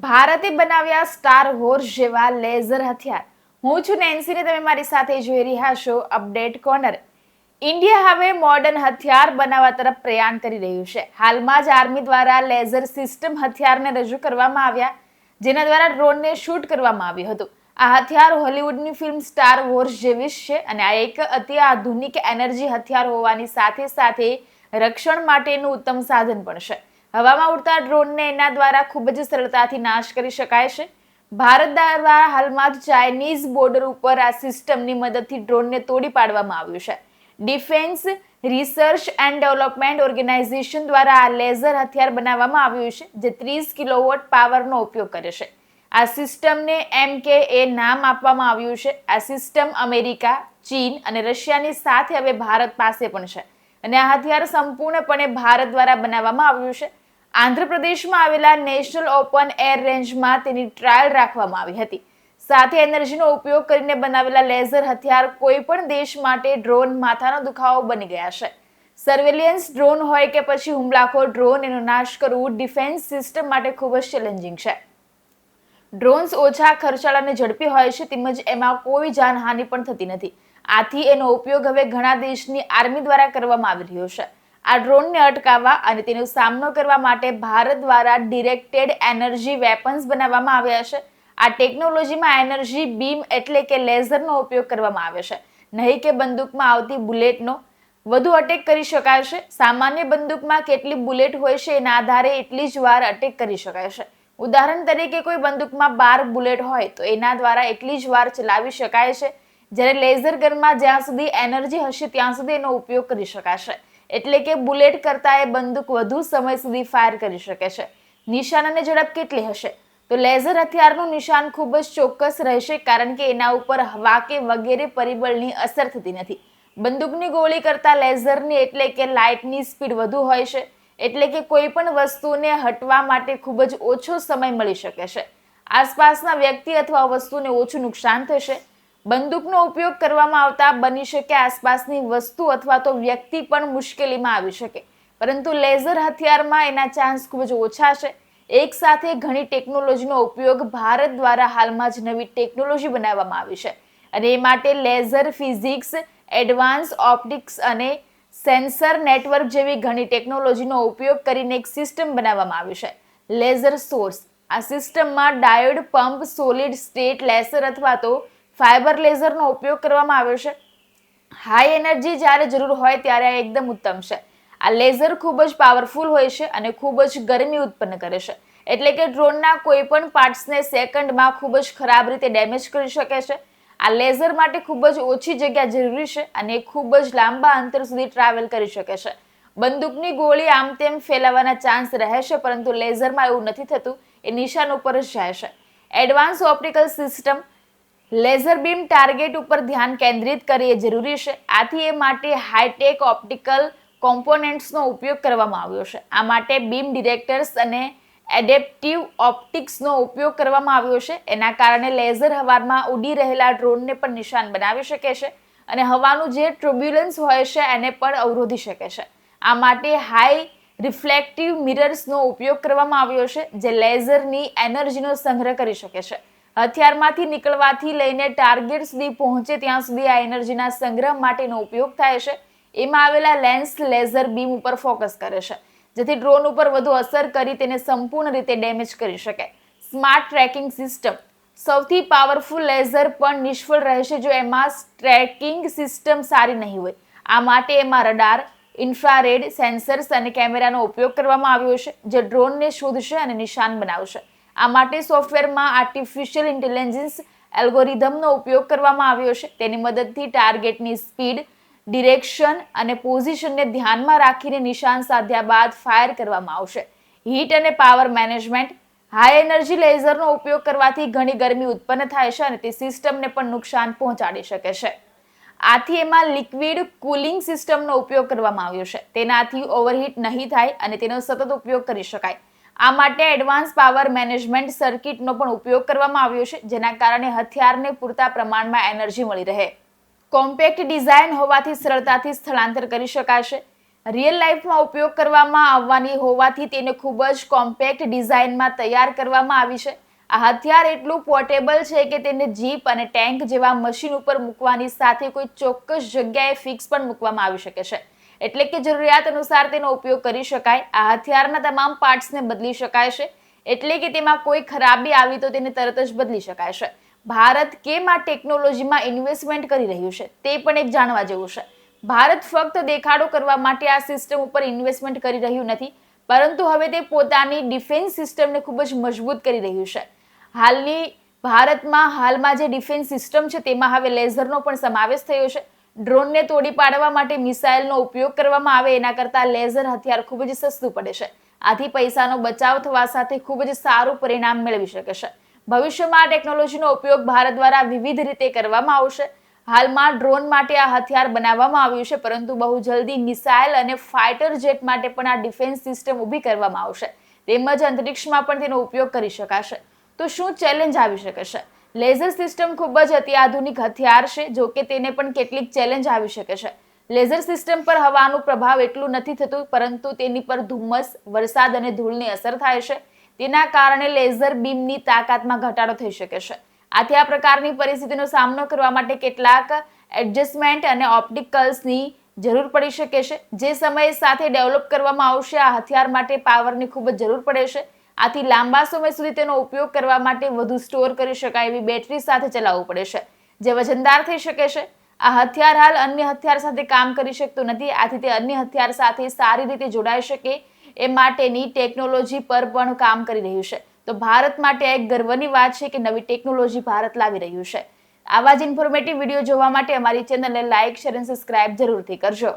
ભારતે બનાવ્યા star horse જેવા લેઝર હથિયાર. હું છું નેન્સીને, તમે મારી સાથે જોઈ રહ્યા છો અપડેટ કોર્નર. ઇન્ડિયા હવે મોડર્ન હથિયાર બનાવવા તરફ પ્રયાણ કરી રહ્યું છે. હાલમાં જ આર્મી દ્વારા લેઝર સિસ્ટમ હથિયારને રજૂ કરવામાં આવ્યા, જેના દ્વારા ડ્રોનને શૂટ કરવામાં આવ્યું હતું. આ હથિયાર હોલિવૂડની ફિલ્મ સ્ટાર વોર્સ જેવી જ છે અને આ એક અતિ આધુનિક એનર્જી હથિયાર હોવાની સાથે સાથે રક્ષણ માટેનું ઉત્તમ સાધન પણ છે. હવામાં ઉડતા ડ્રોનને એના દ્વારા ખૂબ જ સરળતાથી નાશ કરી શકાય છે. ભારત દ્વારા હાલમાં જ ચાઇનીઝ બોર્ડર ઉપર આ સિસ્ટમની મદદથી ડ્રોનને તોડી પાડવામાં આવ્યું છે. Defence research and development organisation દ્વારા આ લેઝર હથિયાર બનાવવામાં આવ્યું છે, જે ત્રીસ કિલોવોટ પાવરનો ઉપયોગ કરે છે. આ સિસ્ટમને એમ કે એ નામ આપવામાં આવ્યું છે. આ સિસ્ટમ અમેરિકા, ચીન અને રશિયાની સાથે હવે ભારત પાસે પણ છે. અને આ હથિયાર સંપૂર્ણપણે ભારત દ્વારા બનાવવામાં આવ્યું છે. આંધ્રપ્રદેશમાં આવેલા નેશનલ ઓપન એર રેન્જમાં તેની ટ્રાયલ રાખવામાં આવી હતી. સાથે એનર્જીનો ઉપયોગ કરીને બનાવેલા લેઝર હથિયાર કોઈ પણ દેશ માટે ડ્રોન માથાનો દુખાવો બની ગયા છે. સર્વેલિયન્સ ડ્રોન હોય કે પછી હુમલાખોર ડ્રોન એનો નાશ કરવું ડિફેન્સ સિસ્ટમ માટે ખૂબ જ ચેલેન્જિંગ છે. ડ્રોન્સ ઓછા ખર્ચાળ અને ઝડપી હોય છે તેમજ એમાં કોઈ જાનહાનિ પણ થતી નથી. આથી એનો ઉપયોગ હવે ઘણા દેશની આર્મી દ્વારા કરવામાં આવી રહ્યો છે. આ ડ્રોનને અટકાવવા અને તેનો સામનો કરવા માટે ભારત દ્વારા ડિરેક્ટેડ એનર્જી વેપન્સ બનાવવામાં આવ્યા છે. આ ટેકનોલોજીમાં એનર્જી બીમ એટલે કે લેઝરનો ઉપયોગ કરવામાં આવે છે. નહીં કે બંદૂકમાં આવતી બુલેટનો. વધુ અટેક કરી શકાય છે. સામાન્ય બંદૂકમાં કેટલી બુલેટ હોય છે એના આધારે એટલી જ વાર અટેક કરી શકાય છે. ઉદાહરણ તરીકે કોઈ બંદૂકમાં બાર બુલેટ હોય તો એના દ્વારા એટલી જ વાર ચલાવી શકાય છે. જ્યારે લેઝર ગનમાં જ્યાં સુધી એનર્જી હશે ત્યાં સુધી એનો ઉપયોગ કરી શકાશે. એટલે કે બુલેટ કરતાં એ બંદૂક વધુ સમય સુધી ફાયર કરી શકે છે. નિશાન અને ઝડપ કેટલી હશે? તો લેઝર હથિયારનું નિશાન ખૂબ જ ચોક્કસ રહેશે કારણ કે એના ઉપર હવા કે વગેરે પરિબળની અસર થતી નથી. બંદૂકની ગોળી કરતાં લેઝરની એટલે કે લાઇટની સ્પીડ વધુ હોય છે, એટલે કે કોઈ પણ વસ્તુને હટવા માટે ખૂબ જ ઓછો સમય મળી શકે છે. આસપાસના વ્યક્તિ અથવા વસ્તુને ઓછું નુકસાન થશે બંદૂકનો ઉપયોગ કરવામાં આવતા બની શકે આસપાસની વસ્તુ અથવા તો વ્યક્તિ પણ મુશ્કેલીમાં આવી શકે. પરંતુ લેઝર હથિયારમાં એના ચાન્સ ખૂબ જ ઓછા છે. એક સાથે ઘણી ટેકનોલોજીનો ઉપયોગ ભારત દ્વારા હાલમાં જ નવી ટેકનોલોજી બનાવવામાં આવી છે. અને એ માટે લેઝર ફિઝિક્સ, એડવાન્સ ઓપ્ટિક્સ અને સેન્સર નેટવર્ક જેવી ઘણી ટેકનોલોજીનો ઉપયોગ કરીને એક સિસ્ટમ બનાવવામાં આવી છે. Laser source. આ સિસ્ટમમાં diode pump solid state laser અથવા તો ફાઇબર લેઝરનો ઉપયોગ કરવામાં આવ્યો છે. હાઈ એનર્જી જ્યારે જરૂર હોય ત્યારે આ એકદમ ઉત્તમ છે. આ લેઝર ખૂબ જ પાવરફુલ હોય છે અને ખૂબ જ ગરમી ઉત્પન્ન કરે છે. એટલે કે ડ્રોનના કોઈ પણ પાર્ટ્સને સેકન્ડમાં ખૂબ જ ખરાબ રીતે ડેમેજ કરી શકે છે. આ લેઝર માટે ખૂબ જ ઓછી જગ્યા જરૂરી છે અને ખૂબ જ લાંબા અંતર સુધી ટ્રાવેલ કરી શકે છે. બંદૂકની ગોળી આમ તેમ ફેલાવાના ચાન્સ રહે છે, પરંતુ લેઝરમાં એવું નથી થતું. એ નિશાન ઉપર જ જાય છે. Advance optical system laser beam target ઉપર ધ્યાન કેન્દ્રિત કરીએ જરૂરી છે. આથી એ માટે હાઈટેક ઓપ્ટિકલ કોમ્પોનેન્ટ્સનો ઉપયોગ કરવામાં આવ્યો છે. આ માટે બીમ ડિરેક્ટર્સ અને એડેપ્ટિવ ઓપ્ટિક્સનો ઉપયોગ કરવામાં આવ્યો છે. એના કારણે લેઝર હવામાં ઉડી રહેલા ડ્રોનને પણ નિશાન બનાવી શકે છે અને હવાનું જે ટ્રુબ્યુલન્સ હોય છે એને પણ અવરોધી શકે છે. આ માટે હાઈ રિફ્લેક્ટિવ મિરર્સનો ઉપયોગ કરવામાં આવ્યો છે, જે લેઝરની એનર્જીનો સંગ્રહ કરી શકે છે. હથિયારમાંથી નીકળવાથી લઈને ટાર્ગેટ સુધી પહોંચે ત્યાં સુધી આ એનર્જીના સંગ્રહ માટેનો ઉપયોગ થાય છે. એમાં આવેલા લેન્સ લેઝર બીમ ઉપર ફોકસ કરે છે. જેથી ડ્રોન ઉપર વધુ અસર કરી તેને સંપૂર્ણ રીતે ડેમેજ કરી શકે. સ્માર્ટ ટ્રેકિંગ સિસ્ટમ સૌથી પાવરફુલ લેઝર પણ નિષ્ફળ રહેશે જો એમાં ટ્રેકિંગ સિસ્ટમ સારી નહીં હોય. આ માટે એમાં રડાર ઇન્ફ્રારેડ સેન્સર્સ અને કેમેરાનો ઉપયોગ કરવામાં આવ્યો છે, જે ડ્રોનને શોધશે અને નિશાન બનાવશે. આ માટે સોફ્ટવેરમાં આર્ટિફિશિયલ ઇન્ટેલિજન્સ એલ્ગોરિધમનો ઉપયોગ કરવામાં આવ્યો છે. તેની મદદથી ટાર્ગેટની સ્પીડ ડિરેક્શન અને પોઝિશનને ધ્યાનમાં રાખીને નિશાન સાધ્યા બાદ ફાયર કરવામાં આવશે. હીટ અને પાવર મેનેજમેન્ટ હાઈ એનર્જી લેઝરનો ઉપયોગ કરવાથી ઘણી ગરમી ઉત્પન્ન થાય છે અને તે સિસ્ટમને પણ નુકસાન પહોંચાડી શકે છે. આથી એમાં લિક્વિડ કુલિંગ સિસ્ટમનો ઉપયોગ કરવામાં આવ્યો છે. તેનાથી ઓવરહીટ નહીં થાય અને તેનો સતત ઉપયોગ કરી શકાય. આ માટે એડવાન્સ પાવર મેનેજમેન્ટ સર્કિટનો પણ ઉપયોગ કરવામાં આવ્યો છે, જેના કારણે હથિયારને પૂરતા પ્રમાણમાં એનર્જી મળી રહે. કોમ્પેક્ટ ડિઝાઇન હોવાથી સરળતાથી સ્થળાંતર કરી શકાશે. રિયલ લાઈફમાં ઉપયોગ કરવામાં આવવાની હોવાથી તેને ખૂબ જ કોમ્પેક્ટ ડિઝાઇનમાં તૈયાર કરવામાં આવી છે. આ હથિયાર એટલું પોર્ટેબલ છે કે તેને જીપ અને ટેન્ક જેવા મશીન ઉપર મૂકવાની સાથે કોઈ ચોક્કસ જગ્યાએ ફિક્સ પણ મૂકવામાં આવી શકે છે. એટલે કે જરૂરિયાત અનુસાર તેનો ઉપયોગ કરી શકાય. આ હથિયારના તમામ પાર્ટ્સને બદલી શકાય છે. એટલે કે તેમાં કોઈ ખરાબી આવી તો તેને તરત જ બદલી શકાય છે. ભારત કેમ આ ટેકનોલોજીમાં ઇન્વેસ્ટમેન્ટ કરી રહ્યું છે? તે પણ એક જાણવા જેવું છે. ભારત ફક્ત દેખાડો કરવા માટે આ સિસ્ટમ ઉપર ઇન્વેસ્ટમેન્ટ કરી રહ્યું નથી, પરંતુ હવે તે પોતાની ડિફેન્સ સિસ્ટમને ખૂબ જ મજબૂત કરી રહ્યું છે. હાલની ભારતમાં હાલમાં જે ડિફેન્સ સિસ્ટમ છે તેમાં હવે લેઝરનો પણ સમાવેશ થયો છે. ડ્રોનને તોડી પાડવા માટે મિસાઇલનો ઉપયોગ કરવામાં આવે એના કરતાં લેઝર હથિયાર ખૂબ જ સસ્તું પડે છે. આથી પૈસાનો બચાવ થવા સાથે ખૂબ જ સારું પરિણામ મેળવી શકે છે. ભવિષ્યમાં આ ટેકનોલોજીનો ઉપયોગ ભારત દ્વારા વિવિધ રીતે કરવામાં આવશે. હાલમાં ડ્રોન માટે આ હથિયાર બનાવવામાં આવ્યું છે, પરંતુ બહુ જલ્દી મિસાઇલ અને ફાઇટર જેટ માટે પણ આ ડિફેન્સ સિસ્ટમ ઊભી કરવામાં આવશે. તેમજ અંતરિક્ષમાં પણ તેનો ઉપયોગ કરી શકાશે. તો શું ચેલેન્જ આવી શકે છે? લેઝર સિસ્ટમ ખૂબ જ અત્યાધુનિક હથિયાર છે, જો કે તેને પણ કેટલીક ચેલેન્જ આવી શકે છે. લેઝર સિસ્ટમ પર હવાનું પ્રભાવ એટલું નથી થતું, પરંતુ તેની પર ધુમ્મસ, વરસાદ અને ધૂળની અસર થાય છે. તેના કારણે લેઝર બીમની તાકાતમાં ઘટાડો થઈ શકે છે. આથી આ પ્રકારની પરિસ્થિતિનો સામનો કરવા માટે કેટલાક એડજસ્ટમેન્ટ અને ઓપ્ટિકલ્સની જરૂર પડી શકે છે. જે સમય સાથે ડેવલપ કરવામાં આવશે, આ હથિયાર માટે પાવરની ખૂબ જ જરૂર પડે છે. આથી લાંબા સમય સુધી તેનો ઉપયોગ કરવા માટે વધુ સ્ટોર કરી શકાય એવી બેટરી સાથે ચલાવવું પડે છે. જે વજનદાર થઈ શકે છે. આ હથિયાર હાલ અન્ય હથિયાર સાથે કામ કરી શકતું નથી. આથી તે અન્ય હથિયાર સાથે સારી રીતે જોડાઈ શકે એ માટેની ટેકનોલોજી પર પણ કામ કરી રહ્યું છે. તો ભારત માટે એક ગર્વની વાત છે કે નવી ટેકનોલોજી ભારત લાવી રહ્યું છે. આવા જ ઇન્ફોર્મેટિવ વીડિયો જોવા માટે અમારી ચેનલને લાઇક શેર અને સબસ્ક્રાઇબ જરૂરથી કરજો.